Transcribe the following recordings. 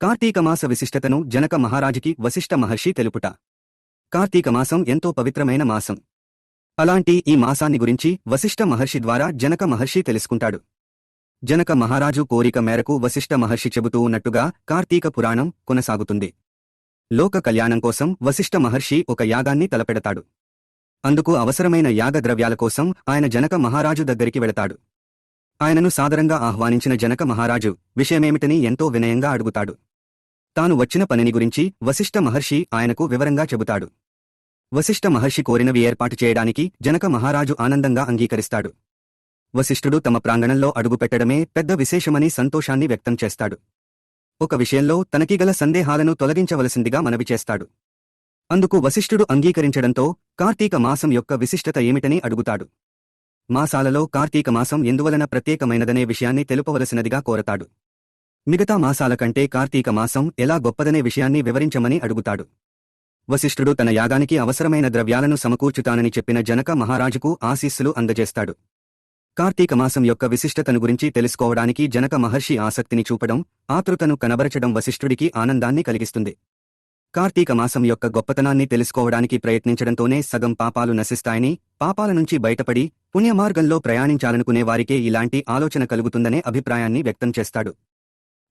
కార్తీక మాస విశిష్టతను జనక మహారాజుకి వశిష్ఠ మహర్షి తెలుపుట. కార్తీక మాసం ఎంతో పవిత్రమైన మాసం. అలాంటి ఈ మాసాన్ని గురించి వశిష్ఠ మహర్షి ద్వారా జనక మహర్షి తెలుసుకుంటాడు. జనక మహారాజు కోరిక మేరకు వశిష్ఠ మహర్షి చెబుతూ ఉన్నట్టుగా కార్తీక పురాణం కొనసాగుతుంది. లోక కళ్యాణం కోసం వశిష్ఠ మహర్షి ఒక యాగాన్ని తలపెడతాడు. అందుకు అవసరమైన యాగ ద్రవ్యాల కోసం ఆయన జనక మహారాజు దగ్గరికి వెళతాడు. ఆయనను సాదరంగా ఆహ్వానించిన జనక మహారాజు విషయమేమిటని ఎంతో వినయంగా అడుగుతాడు. తాను వచ్చిన పనిని గురించి వశిష్ఠ మహర్షి ఆయనకు వివరంగా చెబుతాడు. వశిష్ఠ మహర్షి కోరినవి ఏర్పాటు చేయడానికి జనక మహారాజు ఆనందంగా అంగీకరిస్తాడు. వశిష్ఠుడు తమ ప్రాంగణంలో అడుగుపెట్టడమే పెద్ద విశేషమని సంతోషాన్ని వ్యక్తం చేస్తాడు. ఒక విషయంలో తనకి గల సందేహాలను తొలగించవలసిందిగా మనవి చేస్తాడు. అందుకు వశిష్ఠుడు అంగీకరించడంతో కార్తీక మాసం యొక్క విశిష్టత ఏమిటని అడుగుతాడు. మాసాలలో కార్తీక మాసం ఎందువలన ప్రత్యేకమైనదనే విషయాన్ని తెలుపవలసినదిగా కోరతాడు. మిగతా మాసాల కంటే కార్తీక మాసం ఎలా గొప్పదనే విషయాన్ని వివరించమని అడుగుతాడు. వశిష్ఠుడు తన యాగానికి అవసరమైన ద్రవ్యాలను సమకూర్చుతానని చెప్పిన జనక మహారాజుకు ఆశీస్సులు అందజేస్తాడు. కార్తీక మాసం యొక్క విశిష్టతను గురించి తెలుసుకోవడానికి జనక మహర్షి ఆసక్తిని చూపడం ఆతృతను కనబరచడం వశిష్ఠుడికి ఆనందాన్ని కలిగిస్తుంది. కార్తీక మాసం యొక్క గొప్పతనాన్ని తెలుసుకోవడానికి ప్రయత్నించడంతోనే సగం పాపాలు నశిస్తాయని పాపాల నుంచి బయటపడి పుణ్యమార్గంలో ప్రయాణించాలనుకునే వారికే ఇలాంటి ఆలోచన కలుగుతుందనే అభిప్రాయాన్ని వ్యక్తం చేస్తాడు.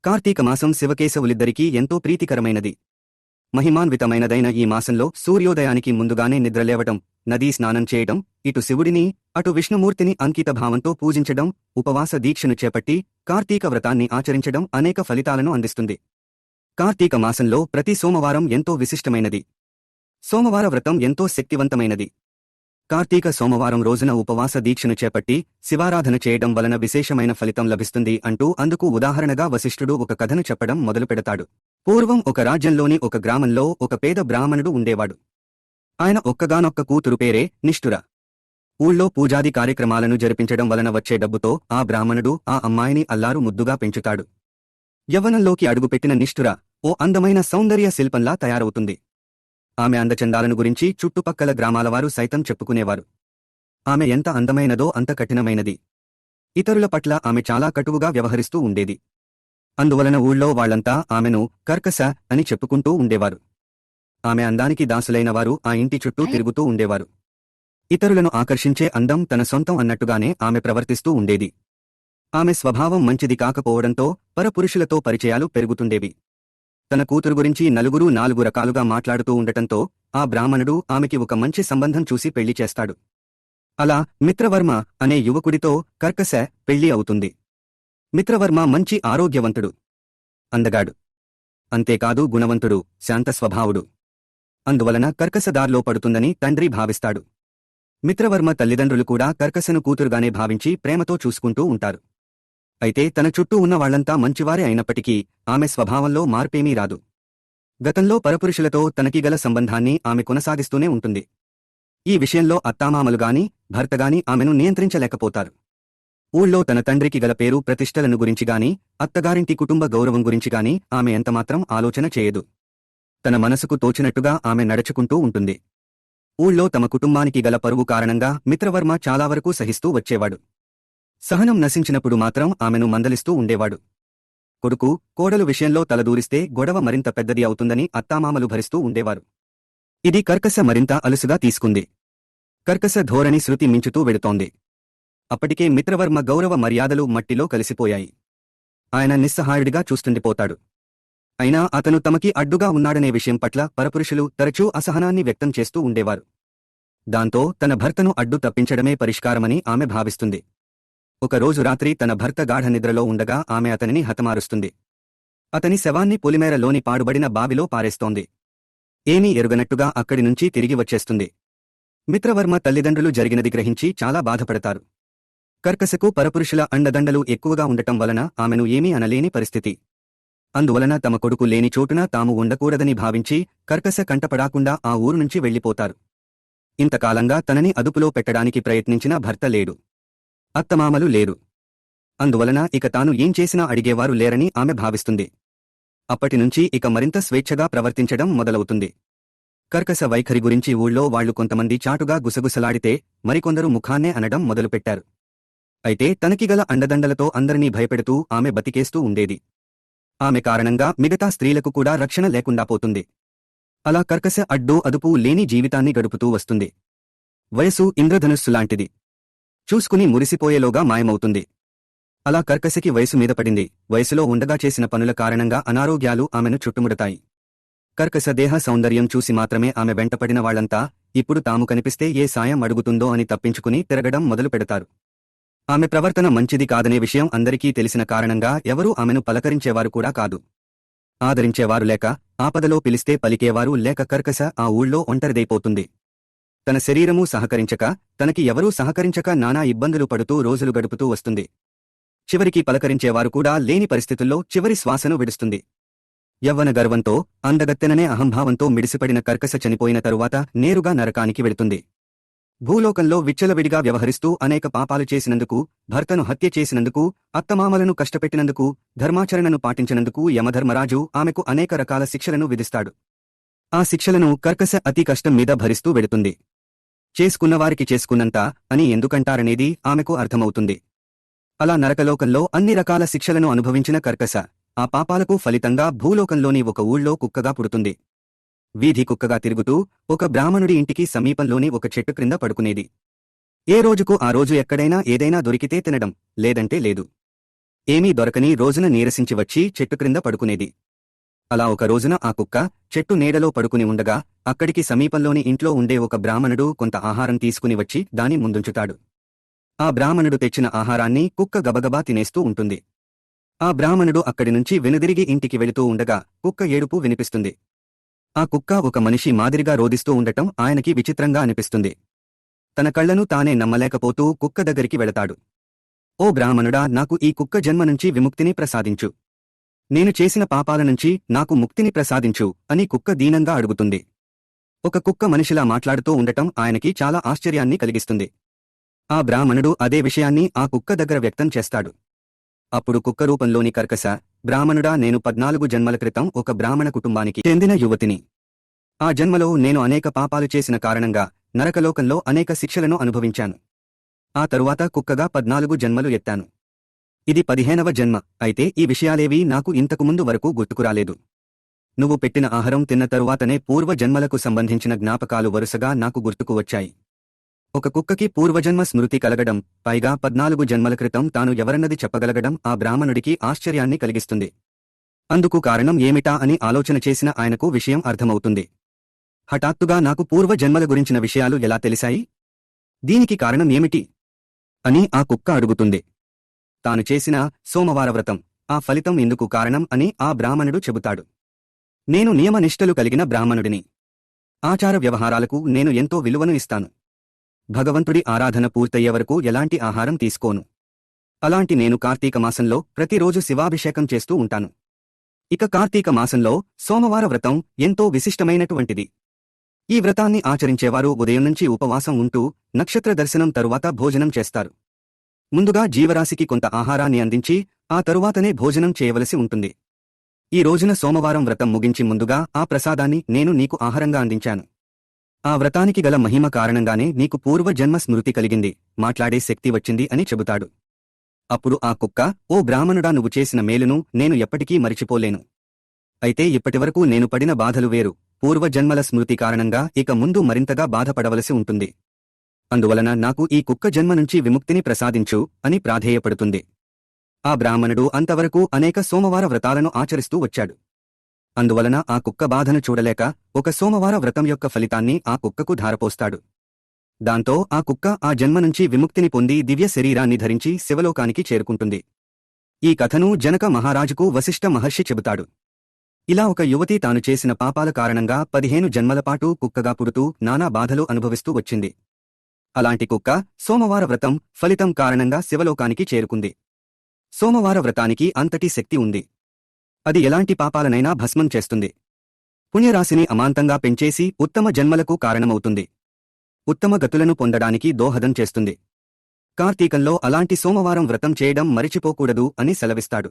కార్తీక మాసం శివకేశవులిద్దరికీ ఎంతో ప్రీతికరమైనది. మహిమాన్వితమైనదైన ఈ మాసంలో సూర్యోదయానికి ముందుగానే నిద్రలేవటం నదీ స్నానం చేయటం ఇటు శివుడిని అటు విష్ణుమూర్తిని అంకిత భావంతో పూజించడం ఉపవాస దీక్షను చేపట్టి కార్తీక వ్రతాన్ని ఆచరించడం అనేక ఫలితాలను అందిస్తుంది. కార్తీక మాసంలో ప్రతి సోమవారం ఎంతో విశిష్టమైనది. సోమవార వ్రతం ఎంతో శక్తివంతమైనది. కార్తీక సోమవారం రోజున ఉపవాస దీక్షను చేపట్టి శివారాధన చేయడం వలన విశేషమైన ఫలితం లభిస్తుంది అంటూ అందుకు ఉదాహరణగా వశిష్ఠుడు ఒక కథను చెప్పడం మొదలుపెడతాడు పూర్వం ఒక రాజ్యంలోని ఒక గ్రామంలో ఒక పేద బ్రాహ్మణుడు ఉండేవాడు. ఆయన ఒక్కగానొక్క కూతురు పేరే నిష్ఠుర. ఊళ్ళో పూజాది కార్యక్రమాలను జరిపించడం వలన వచ్చే డబ్బుతో ఆ బ్రాహ్మణుడు ఆ అమ్మాయిని అల్లారు ముద్దుగా పెంచుతాడు. యవ్వనంలోకి అడుగుపెట్టిన నిష్ఠుర ఓ అందమైన సౌందర్య శిల్పంలా తయారవుతుంది. ఆమె అందచందాలను గురించి చుట్టుపక్కల గ్రామాలవారు సైతం చెప్పుకునేవారు. ఆమె ఎంత అందమైనదో అంత కఠినమైనది. ఇతరుల పట్ల ఆమె చాలా కటువుగా వ్యవహరిస్తూ ఉండేది. అందువలన ఊళ్ళో వాళ్ళంతా ఆమెను కర్కశ అని చెప్పుకుంటూ ఉండేవారు. ఆమె అందానికి దాసులైన వారు ఆ ఇంటి చుట్టూ తిరుగుతూ ఉండేవారు. ఇతరులను ఆకర్షించే అందం తన సొంతం అన్నట్టుగానే ఆమె ప్రవర్తిస్తూ ఉండేది. ఆమె స్వభావం మంచిది కాకపోవడంతో పరపురుషులతో పరిచయాలు పెరుగుతుండేవి. తన కూతురు గురించి నలుగురు నాలుగు రకాలుగా మాట్లాడుతూ ఉండటంతో ఆ బ్రాహ్మణుడు ఆమెకి ఒక మంచి సంబంధం చూసి పెళ్ళి చేస్తాడు. అలా మిత్రవర్మ అనే యువకుడితో కర్కశ పెళ్ళి అవుతుంది. మిత్రవర్మ మంచి ఆరోగ్యవంతుడు. అందగాడు. అంతేకాదు గుణవంతుడు శాంత స్వభావుడు. అందువలన కర్కశదార్లో పడుతుందని తండ్రి భావిస్తాడు. మిత్రవర్మ తల్లిదండ్రులు కూడా కర్కశను కూతురుగానే భావించి ప్రేమతో చూసుకుంటూ ఉంటారు. అయితే తన చుట్టూ ఉన్న వాళ్ళంతా మంచివారే అయినప్పటికీ ఆమె స్వభావంలో మార్పేమీ రాదు. గతంలో పరపురుషులతో తనకి గల సంబంధాన్ని ఆమె కొనసాగిస్తూనే ఉంటుంది. ఈ విషయంలో అత్తామామలుగాని భర్తగాని ఆమెను నియంత్రించలేకపోతారు. ఊళ్ళో తన తండ్రికి గల పేరు ప్రతిష్టలను గురించిగాని అత్తగారింటి కుటుంబ గౌరవం గురించిగాని ఆమె ఎంతమాత్రం ఆలోచన చేయదు. తన మనసుకు తోచినట్టుగా ఆమె నడుచుకుంటూ ఉంటుంది. ఊళ్ళో తమ కుటుంబానికి గల పరువు కారణంగా మిత్రవర్మ చాలా వరకు సహిస్తూ వచ్చేవాడు. సహనం నశించినప్పుడు మాత్రం ఆమెను మందలిస్తూ ఉండేవాడు. కొడుకు కోడలు విషయంలో తలదూరిస్తే గొడవ మరింత పెద్దది అవుతుందని అత్తామామలు భరిస్తూ ఉండేవారు. ఇది కర్కశ మరింత అలుసుగా తీసుకుంది. కర్కశ ధోరణి శృతి మించుతూ వెడుతోంది అప్పటికే మిత్రవర్మ గౌరవ మర్యాదలు మట్టిలో కలిసిపోయాయి. ఆయన నిస్సహాయుడిగా చూస్తుండిపోతాడు. అయినా అతను తమకి అడ్డుగా ఉన్నాడనే విషయం పట్ల పరపురుషులు తరచూ అసహనాన్ని వ్యక్తం చేస్తూ ఉండేవారు. దాంతో తన భర్తను అడ్డు తప్పించడమే పరిష్కారమని ఆమె భావిస్తుంది. ఒకరోజు రాత్రి తన భర్త గాఢ నిద్రలో ఉండగా ఆమె అతనిని హతమారుస్తుంది. అతని శవాన్ని పొలిమేరలోని పాడుబడిన బావిలో పారేస్తోంది. ఏమీ ఎరుగనట్టుగా అక్కడి నుంచి తిరిగి వచ్చేస్తుంది. మిత్రవర్మ తల్లిదండ్రులు జరిగినది గ్రహించి చాలా బాధపడతారు. కర్కశకు పరపురుషుల అండదండలు ఎక్కువగా ఉండటం వలన ఆమెను ఏమీ అనలేని పరిస్థితి. అందువలన తమ కొడుకు లేని చోటున తాము ఉండకూడదని భావించి కర్కశ కంటపడాకుండా ఆ ఊరు నుంచి వెళ్ళిపోతారు ఇంతకాలంగా తనని అదుపులో పెట్టడానికి ప్రయత్నించిన భర్త లేడు. అత్తమామలు లేరు. అందువలన ఇక తాను ఏం చేసినా అడిగేవారు లేరని ఆమె భావిస్తుంది. అప్పటినుంచి ఇక మరింత స్వేచ్ఛగా ప్రవర్తించడం మొదలవుతుంది. కర్కశ వైఖరి గురించి ఊళ్ళో వాళ్ళు కొంతమంది చాటుగా గుసగుసలాడితే మరికొందరు ముఖాన్నే అనడం మొదలుపెట్టారు. అయితే తనకి గల అండదండలతో అందరినీ భయపెడుతూ ఆమె బతికేస్తూ ఉండేది. ఆమె కారణంగా మిగతా స్త్రీలకు కూడా రక్షణ లేకుండా పోతుంది. అలా కర్కశ అడ్డూ అదుపు లేని జీవితాన్ని గడుపుతూ వస్తుంది. వయసు ఇంద్రధనుస్సులాంటిది చూసుకుని మురిసిపోయేలోగా మాయమవుతుంది. అలా కర్కశకి వయసు మీద పడింది. వయసులో ఉండగా చేసిన పనుల కారణంగా అనారోగ్యాలు ఆమెను చుట్టుముడతాయి. కర్కశ దేహ సౌందర్యం చూసి మాత్రమే ఆమె వెంటపడిన వాళ్ళంతా ఇప్పుడు తాము కనిపిస్తే ఏ సాయం అడుగుతుందో అని తప్పించుకుని తిరగడం మొదలు పెడతారు. ఆమె ప్రవర్తన మంచిది కాదనే విషయం అందరికీ తెలిసిన కారణంగా ఎవరూ ఆమెను పలకరించేవారు కూడా కాదు. ఆదరించేవారు లేక ఆపదలో పిలిస్తే పలికేవారు లేక కర్కశ ఆ ఊళ్ళో ఒంటరిదైపోతుంది. తన శరీరమూ సహకరించక తనకి ఎవరూ సహకరించక నానా ఇబ్బందులు పడుతూ రోజులు గడుపుతూ వస్తుంది. చివరికి పలకరించేవారు కూడా లేని పరిస్థితుల్లో చివరి శ్వాసను విడుస్తుంది. యవ్వన గర్వంతో అందగత్తెననే అహంభావంతో మిడిసిపడిన కర్కశ చనిపోయిన తరువాత నేరుగా నరకానికి వెళుతుంది. భూలోకంలో విచ్చలవిడిగా వ్యవహరిస్తూ అనేక పాపాలు చేసినందుకు భర్తను హత్య చేసినందుకు అత్తమామలను కష్టపెట్టినందుకు ధర్మాచరణను పాటించినందుకు యమధర్మరాజు ఆమెకు అనేక రకాల శిక్షలను విధిస్తాడు. ఆ శిక్షలను కర్కశ అతి కష్టం మీద భరిస్తూ వెడుతుంది చేసుకున్నవారికి చేసుకున్నంత అని ఎందుకంటారనేది ఆమెకు అర్థమవుతుంది. అలా నరకలోకంలో అన్ని రకాల శిక్షలను అనుభవించిన కర్కశ ఆ పాపాలకు ఫలితంగా భూలోకంలోని ఒక ఊళ్ళో కుక్కగా పుడుతుంది. వీధి కుక్కగా తిరుగుతూ ఒక బ్రాహ్మణుడి ఇంటికి సమీపంలోని ఒక చెట్టు క్రింద పడుకునేది. ఏ రోజుకు ఆ రోజు ఎక్కడైనా ఏదైనా దొరికితే తినడం లేదంటే లేదు. ఏమీ దొరకని రోజున నీరసించి వచ్చి చెట్టు క్రింద పడుకునేది. అలా ఒక రోజున ఆ కుక్క చెట్టు నీడలో పడుకుని ఉండగా అక్కడికి సమీపంలోని ఇంట్లో ఉండే ఒక బ్రాహ్మణుడు కొంత ఆహారం తీసుకుని వచ్చి దాని ముందుంచుతాడు. ఆ బ్రాహ్మణుడు తెచ్చిన ఆహారాన్ని కుక్క గబగబా తినేస్తూ ఉంటుంది. ఆ బ్రాహ్మణుడు అక్కడి నుంచి వెనుదిరిగి ఇంటికి వెళుతూ ఉండగా కుక్క ఏడుపు వినిపిస్తుంది. ఆ కుక్క ఒక మనిషి మాదిరిగా రోదిస్తూ ఉండటం ఆయనకి విచిత్రంగా అనిపిస్తుంది. తన కళ్ళను తానే నమ్మలేకపోతూ కుక్క దగ్గరికి వెళతాడు. ఓ బ్రాహ్మణుడా నాకు ఈ కుక్క జన్మ నుంచి విముక్తిని ప్రసాదించు. నేను చేసిన పాపాల నుంచి నాకు ముక్తిని ప్రసాదించు అని కుక్క దీనంగా అడుగుతుంది. ఒక కుక్క మనిషిలా మాట్లాడుతూ ఉండటం ఆయనకి చాలా ఆశ్చర్యాన్ని కలిగిస్తుంది. ఆ బ్రాహ్మణుడు అదే విషయాన్ని ఆ కుక్క దగ్గర వ్యక్తం చేస్తాడు. అప్పుడు కుక్క రూపంలోని కర్కశ బ్రాహ్మణుడా నేను పద్నాలుగు జన్మల క్రితం ఒక బ్రాహ్మణ కుటుంబానికి చెందిన యువతిని. ఆ జన్మలో నేను అనేక పాపాలు చేసిన కారణంగా నరకలోకంలో అనేక శిక్షలను అనుభవించాను. ఆ తరువాత కుక్కగా పద్నాలుగు జన్మలు ఎత్తాను. ఇది పదిహేనవ జన్మ. అయితే ఈ విషయాలేవీ నాకు ఇంతకుముందు వరకు గుర్తుకురాలేదు. నువ్వు పెట్టిన ఆహారం తిన్న తరువాతనే పూర్వ జన్మలకు సంబంధించిన జ్ఞాపకాలు వరుసగా నాకు గుర్తుకు వచ్చాయి. ఒక కుక్కకి పూర్వజన్మ స్మృతి కలగడం పైగా పద్నాలుగు జన్మల క్రితం తాను ఎవరన్నది చెప్పగలగడం ఆ బ్రాహ్మణుడికి ఆశ్చర్యాన్ని కలిగిస్తుంది. అందుకు కారణం ఏమిటా అని ఆలోచన చేసిన ఆయనకు విషయం అర్థమవుతుంది. హఠాత్తుగా నాకు పూర్వ జన్మల గురించిన విషయాలు ఎలా తెలిసాయి? దీనికి కారణం ఏమిటి? అని ఆ కుక్క అడుగుతుంది. తాను చేసిన సోమవార వ్రతం ఆ ఫలితం ఇందుకు కారణం అని ఆ బ్రాహ్మణుడు చెబుతాడు. నేను నియమనిష్టలు కలిగిన బ్రాహ్మణుడిని. ఆచార వ్యవహారాలకు నేను ఎంతో విలువను ఇస్తాను. భగవంతుడి ఆరాధన పూర్తయ్యే వరకు ఎలాంటి ఆహారం తీసుకోను. అలాంటి నేను కార్తీక మాసంలో ప్రతిరోజు శివాభిషేకం చేస్తూ ఉంటాను. ఇక కార్తీక మాసంలో సోమవార వ్రతం ఎంతో విశిష్టమైనటువంటిది. ఈ వ్రతాన్ని ఆచరించేవారు ఉదయం నుంచి ఉపవాసం ఉంటూ నక్షత్ర దర్శనం తరువాత భోజనం చేస్తారు. ముందుగా జీవరాశికి కొంత ఆహారాన్ని అందించి ఆ తరువాతనే భోజనం చేయవలసి ఉంటుంది. ఈ రోజున సోమవారం వ్రతం ముగించి ముందుగా ఆ ప్రసాదాన్ని నేను నీకు ఆహారంగా అందించాను. ఆ వ్రతానికి గల మహిమ కారణంగానే నీకు పూర్వ జన్మ స్మృతి కలిగింది మాట్లాడే శక్తి వచ్చింది అని చెబుతాడు. అప్పుడు ఆ కుక్క ఓ బ్రాహ్మణుడా నువ్వు చేసిన మేలును నేను ఎప్పటికీ మరిచిపోలేను. అయితే ఇప్పటివరకు నేను పడిన బాధలు వేరు. పూర్వజన్మల స్మృతి కారణంగా ఇక ముందు మరింతగా బాధపడవలసి ఉంటుంది. అందువలన నాకు ఈ కుక్క జన్మ నుంచి విముక్తిని ప్రసాదించు అని ప్రాధేయపడుతుంది. ఆ బ్రాహ్మణుడు అంతవరకు అనేక సోమవార వ్రతాలను ఆచరిస్తూ వచ్చాడు. అందువలన ఆ కుక్క బాధను చూడలేక ఒక సోమవార వ్రతం యొక్క ఫలితాన్ని ఆ కుక్కకు ధారపోస్తాడు. దాంతో ఆ కుక్క ఆ జన్మ నుంచి విముక్తిని పొంది దివ్య శరీరాన్ని ధరించి శివలోకానికి చేరుకుంటుంది. ఈ కథను జనక మహారాజుకు వశిష్ఠ మహర్షి చెబుతాడు. ఇలా ఒక యువతి తాను చేసిన పాపాల కారణంగా పదిహేను జన్మలపాటు కుక్కగా పుడుతూ నానా బాధలు అనుభవిస్తూ వచ్చింది. అలాంటి కుక్క సోమవార వ్రతం ఫలితం కారణంగా శివలోకానికి చేరుకుంది. సోమవార వ్రతానికి అంతటి శక్తి ఉంది. అది ఎలాంటి పాపాలనైనా భస్మం చేస్తుంది. పుణ్యరాశిని అమాంతంగా పెంచేసి ఉత్తమ జన్మలకు కారణమవుతుంది. ఉత్తమ గతులను పొందడానికి దోహదం చేస్తుంది. కార్తీకంలో అలాంటి సోమవారం వ్రతం చేయడం మరిచిపోకూడదు అని సెలవిస్తాడు.